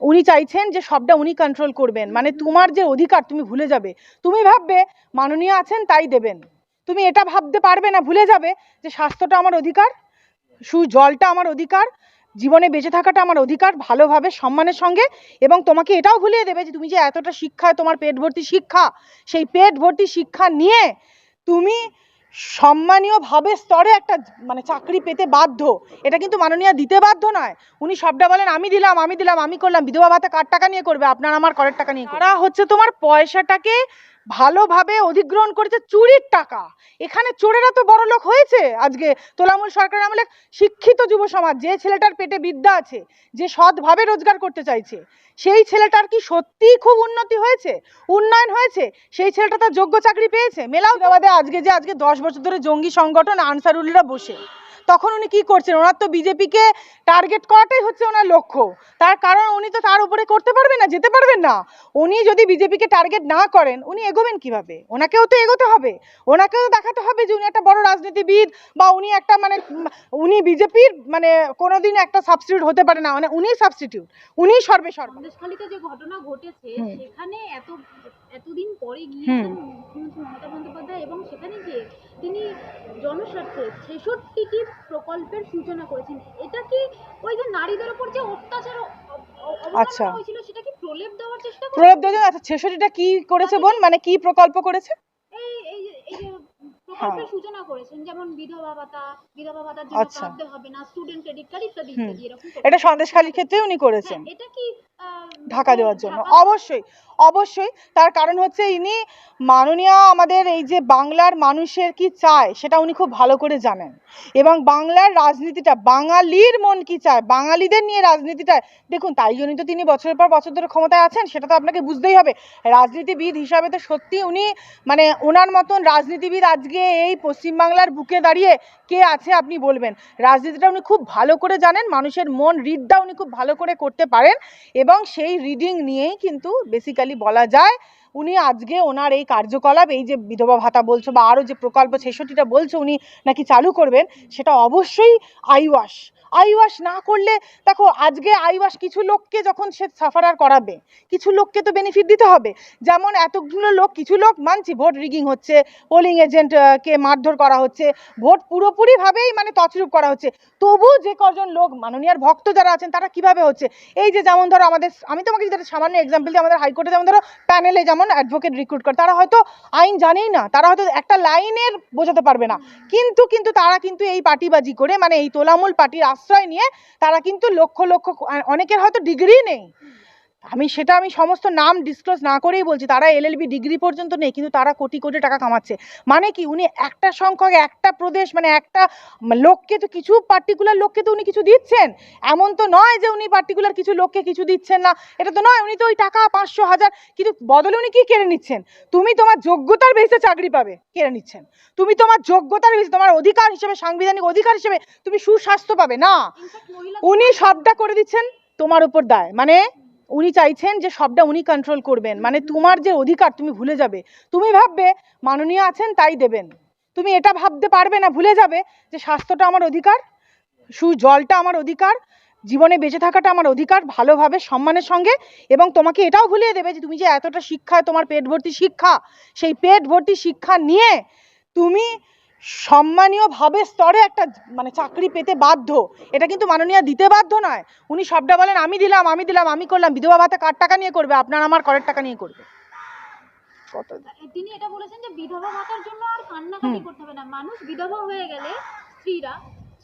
উনি চাইছেন যে সবটা উনি কন্ট্রোল করবেন। মানে তোমার যে অধিকার তুমি ভুলে যাবে। তুমি ভাববে মাননীয় আছেন তাই দেবেন। তুমি এটা ভাবতে পারবে না ভুলে যাবে যে স্বাস্থ্যটা আমার অধিকার সু জলটা আমার অধিকার জীবনে বেঁচে থাকাটা আমার অধিকার ভালোভাবে সম্মানের সঙ্গে এবং তোমাকে এটাও ভুলিয়ে দেবে যে তুমি যে এতটা শিক্ষায় তোমার পেট ভর্তি শিক্ষা সেই পেট ভর্তি শিক্ষা নিয়ে তুমি সম্মানীয়ভাবে স্তরে একটা মানে চাকরি পেতে বাধ্য। এটা কিন্তু মাননীয় দিতে বাধ্য নয়। উনি সবটা বলেন, আমি দিলাম আমি দিলাম, আমি করলাম, বিধবা ভাতা কার টাকা নিয়ে করবে? আপনার আমার করের টাকা নিয়ে করা হচ্ছে তোমার পয়সাটাকে ভালোভাবে অধিগ্রহণ করেছে চুরির টাকা। এখানে চোরেরা তো বড় লোক হয়েছে। আজকে তোলামূল সরকার আমলে শিক্ষিত যুব সমাজ, যে ছেলেটার পেটে বিদ্যা আছে, যে সৎভাবে রোজগার করতে চাইছে, সেই ছেলেটার কি সত্যিই খুব উন্নতি হয়েছে? উন্নয়ন হয়েছে? সেই ছেলেটা তার যোগ্য চাকরি পেয়েছে? মেলাও আজকে যে আজকে দশ বছর ধরে জঙ্গি সংগঠন আনসারুল্লাহ বসে। তখন উনি কি করছেন? ওনার তো বিজেপিকে টার্গেট করাটাই হচ্ছে ওনার লক্ষ্য। তার কারণ উনি তো তার উপরে করতে পারবেন না যেতে পারবেন না। উনি যদি বিজেপিকে টার্গেট না করেন উনি এগোবেন কীভাবে? ওনাকেও তো এগোতে হবে। ওনাকেও দেখাতে হবে যে উনি একটা বড় রাজনীতিবিদ বা উনি একটা মানে উনি বিজেপির মানে কোনোদিন একটা সাবস্টিটিউট হতে পারে না। মানে উনি সাবস্টিটিউট উনি সর্বে সর্ব। যে ঘটনা ঘটেছে সেখানে এত এতদিন পরে মুখ্যমন্ত্রী মমতা বন্দ্যোপাধ্যায় এবং সেখানে গিয়ে তিনি জনস্বার্থে ছেষট্টিটি প্রকল্পের সূচনা করেছেন এটা কি ওই যে নারীদের উপর যে অত্যাচার আচ্ছা। হয়েছিল সেটা কি প্রলেপ দেওয়ার চেষ্টা প্রণব দেজন আচ্ছা ছেষট্টিটা কি করেছে বোন মানে কি প্রকল্প করেছে এই এই যে- এই যে প্রকল্পের হ্যাঁ। সূচনা করেছেন যেমন বিধবা ভাতা বিধবা ভাতার জন্য আচ্ছা। কাঁদতে হবে না স্টুডেন্ট ক্রেডিট কার্ড ইত্যাদি। ইত্যাদি এরকম এটা সন্দেশখালীর ক্ষেত্রে উনি করেছেন হ্যাঁ, এটা কি ঢাকা দেওয়ার জন্য। অবশ্যই অবশ্যই। তার কারণ হচ্ছে ইনি মাননীয় আমাদের এই যে বাংলার মানুষের কি চায় সেটা উনি খুব ভালো করে জানেন। এবং বাংলার রাজনীতিটা বাঙালির মন কি চায় বাঙালিদের নিয়ে রাজনীতিটা দেখুন তাই জন্যই তো তিনি বছরের পর বছর ধরে ক্ষমতায় আছেন সেটা তো আপনাকে বুঝতেই হবে। রাজনীতিবিদ হিসাবে তো সত্যি উনি মানে ওনার মতন রাজনীতিবিদ আজকে এই পশ্চিমবাংলার বুকে দাঁড়িয়ে কে আছে আপনি বলবেন? রাজনীতিটা উনি খুব ভালো করে জানেন, মানুষের মন রিডটা উনি খুব ভালো করে করতে পারেন এবং সেই রিডিং নিয়েই কিন্তু বেসিক্যালি বলা যায়, উনি আজকে ওনার এই কার্যকলাপ, এই যে বিধবা ভাতা বলছো বা আরও যে প্রকল্প ছেষট্টিটা বলছো উনি নাকি চালু করবেন, সেটা অবশ্যই আইওয়াস আইওয়াস না করলে, দেখো আজকে আইওয়াস কিছু লোককে যখন সে সাফারার করাবে, কিছু লোককে তো বেনিফিট দিতে হবে। যেমন এতগুলো লোক, কিছু লোক মানছি, ভোট রিগিং হচ্ছে পোলিং এজেন্ট কে মারধর করা হচ্ছে, ভোট পুরোপুরিভাবেই মানে তছরূপ করা হচ্ছে। তবু যে কজন লোক মাননীয়ার ভক্ত যারা আছেন, তারা কীভাবে হচ্ছে? এই যে যেমন ধরো আমাদের, আমি তোমাকে যদি সামান্য এক্সাম্পল দিই আমাদের হাইকোর্টে যেমন ধরো প্যানেলে যেমন অ্যাডভোকেট রিক্রুট করে, তারা হয়তো আইন জানেই না, তারা হয়তো একটা লাইনের বোঝাতে পারবে না। কিন্তু কিন্তু তারা কিন্তু এই পার্টিবাজি করে মানে এই তোলামূল পার্টির আশ্রয় নিয়ে তারা কিন্তু লক্ষ লক্ষ অনেকের হয়তো ডিগ্রি নেই। আমি সেটা আমি সমস্ত নাম ডিসক্লোজ না করেই বলছি তারা এলএলবি ডিগ্রি পর্যন্ত নেই কিন্তু তারা কোটি কোটি টাকা কামাচ্ছে। মানে কি উনি একটা সংখ্যক একটা প্রদেশ মানে একটা লোককে তো কিছু পার্টিকুলার লোককে তো উনি কিছু দিচ্ছেন। এমন তো নয় যে উনি পার্টিকুলার কিছু লোককে কিছু দিচ্ছেন না। এটা তো নয় উনি তো ওই টাকা পাঁচশো হাজার কিন্তু বদলে উনি কি কেড়ে নিচ্ছেন? তুমি তোমার যোগ্যতার বেসে চাকরি পাবে কেড়ে নিচ্ছেন। তুমি তোমার যোগ্যতার বেসে তোমার অধিকার হিসেবে সাংবিধানিক অধিকার হিসেবে তুমি সুস্বাস্থ্য পাবে না। উনি সবটা করে দিচ্ছেন তোমার উপর দায় মানে উনি চাইছেন যে সবটা উনি কন্ট্রোল করবেন। মানে তোমার যে অধিকার, তুমি ভুলে যাবে। তুমি ভাববে, মাননীয় আছেন, তাই দেবেন। তুমি এটা ভাবতে পারবে না, ভুলে যাবে যে স্বাস্থ্যটা আমার অধিকার, সু, জলটা আমার অধিকার, জীবনে বেঁচে থাকাটা আমার অধিকার, ভালোভাবে, সম্মানের সঙ্গে, এবং তোমাকে এটাও ভুলিয়ে দেবে যে তুমি যে এতটা শিক্ষায়, তোমার পেট ভর্তি শিক্ষা, সেই পেট ভর্তি শিক্ষা নিয়ে তুমি সম্মানীয়ভাবে স্তরে একটা মানে চাকরি পেতে বাধ্য। এটা কিন্তু মাননীয় দিতে বাধ্য নয়। উনি সবটা বলেন আমি দিলাম আমি দিলাম আমি করলাম। বিধবা ভাতা কার টাকা নিয়ে করবে? আপনার আমার করের টাকা নিয়ে করবে? কত তিনি এটা বলেছেন যে বিধবা ভাতার জন্য আর কান্নাকাটি করতে হবে না। মানুষ বিধবা হয়ে গেলে স্ত্রীরা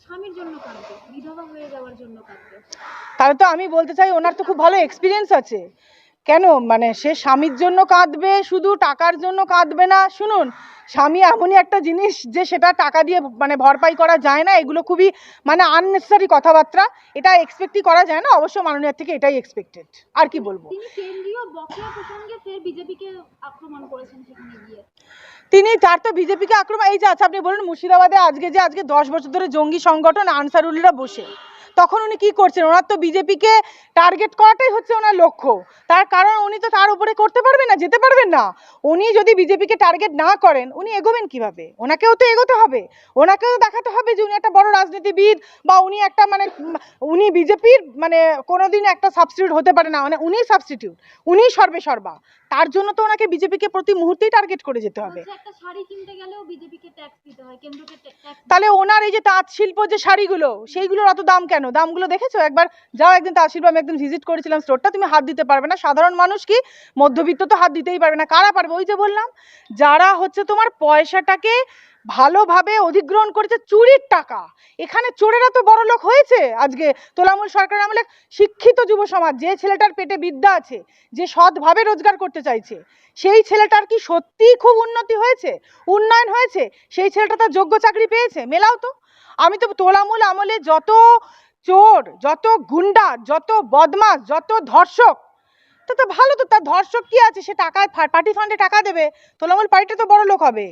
স্বামীর জন্য কাঁদবে। বিধবা হয়ে যাওয়ার জন্য কাঁদবে। তাহলে তো আমি বলতে চাই ওনার তো খুব ভালো এক্সপিরিয়েন্স আছে। কেন? মানে সে স্বামীর জন্য কাঁদবে শুধু টাকার জন্য কাঁদবে না? শুনুন স্বামী এমনই একটা জিনিস যে সেটা টাকা দিয়ে মানে ভরপাই করা যায় না। এগুলো খুবই মানে আননেসেসারি কথাবার্তা। এটা এক্সপেক্টই করা যায় না। অবশ্য মাননীয়ার থেকে এটাই এক্সপেক্টেড আর কি বলব? তিনি তার তো বিজেপিকে আক্রমণ এই যে আচ্ছা আপনি বলুন মুর্শিদাবাদে আজকে যে আজকে দশ বছর ধরে জঙ্গি সংগঠন আনসারুল্লাহ বসে। তখন উনি কি করছেন? ওনার তো বিজেপিকে টার্গেট করাটাই হচ্ছে ওনার লক্ষ্য। তার কারণ উনি তো তার উপরে করতে পারবেন না যেতে পারবেন না। উনি যদি বিজেপিকে টার্গেট না করেন উনি এগোবেন কীভাবে? ওনাকেও তো এগোতে হবে। ওনাকেও তো দেখাতে হবে যে উনি একটা বড় রাজনীতিবিদ বা উনি একটা মানে উনি বিজেপির মানে কোনোদিন একটা সাবস্টিটিউট হতে পারে না। মানে উনিই সাবস্টিটিউট উনিই সর্বে সর্বা। তার জন্য তো ওনাকে বিজেপিকে প্রতি মুহূর্তেই টার্গেট করে যেতে হবে। শাড়ি কিনতে গেলেও বিজেপিকে ট্যাক্স দিতে কেন্দ্রকে ট্যাক্স তাহলে ওনার এই যে তাঁত শিল্প যে শাড়িগুলো সেইগুলোর অত দাম কেন? দামগুলো দেখেছ? একবার যাও একদিন শিল্প আমি একদিন ভিজিট করেছিলাম স্টোরটা তুমি হাত দিতে পারবে না। সাধারণ মানুষ কি? মধ্যবিত্ত তো হাত দিতেই পারবে না। কারা পারবে? ওই যে বললাম, যারা হচ্ছে তোমার পয়সাটাকে ভালোভাবে অধিগ্রহণ করেছে চুরির টাকা। এখানে চোরেরা তো বড় লোক হয়েছে আজকে। তোলামূল সরকার আমলে শিক্ষিত যুব সমাজ, যে ছেলেটার পেটে বিদ্যা আছে, যে সৎভাবে রোজগার করতে চাইছে, সেই ছেলেটার কি সত্যিই খুব উন্নতি হয়েছে? উন্নয়ন হয়েছে? সেই ছেলেটা তার যোগ্য চাকরি পেয়েছে? মেলাও তো। আমি তো তোলামূল আমলে যত চোর যত গুন্ডা যত বদমাস যত ধর্ষক তা তো ভালো তো, তার ধর্ষক কি আছে? সে টাকায় পার্টি ফান্ডে টাকা দেবে। তোলামূল পার্টিটা তো বড় লোক হবে।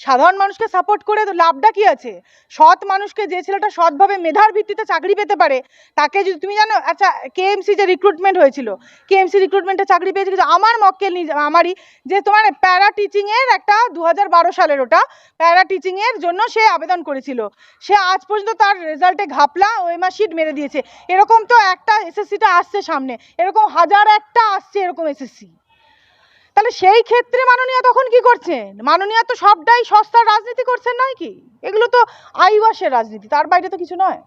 সাধারণ মানুষকে সাপোর্ট করে তো লাভটা কি আছে? সৎ মানুষকে যে ছেলেটা সৎভাবে মেধার ভিত্তিতে চাকরি পেতে পারে, তাকে যদি, তুমি জানো আচ্ছা কেএমসি যে রিক্রুটমেন্ট হয়েছিল কেএমসি রিক্রুটমেন্টে চাকরি পেয়েছে কিন্তু আমার মক্কেল আমারই যে তোমার প্যারা টিচিংয়ের একটা দু বারো সালের ওটা প্যারা টিচিংয়ের জন্য সে আবেদন করেছিল। সে আজ পর্যন্ত তার রেজাল্টে ঘাপলা ওএমআর শিট মেরে দিয়েছে। এরকম তো একটা এসএসসিটা আসছে সামনে। এরকম হাজার একটা আসছে এরকম এসএসসি তাহলে সেই ক্ষেত্রে মাননীয়া তখন কি করছেন? মাননীয়া তো সবটাই সস্তার রাজনীতি করছেন নয় কি? এগুলো তো আইওয়াসের রাজনীতি, তার বাইরে তো কিছু নয়।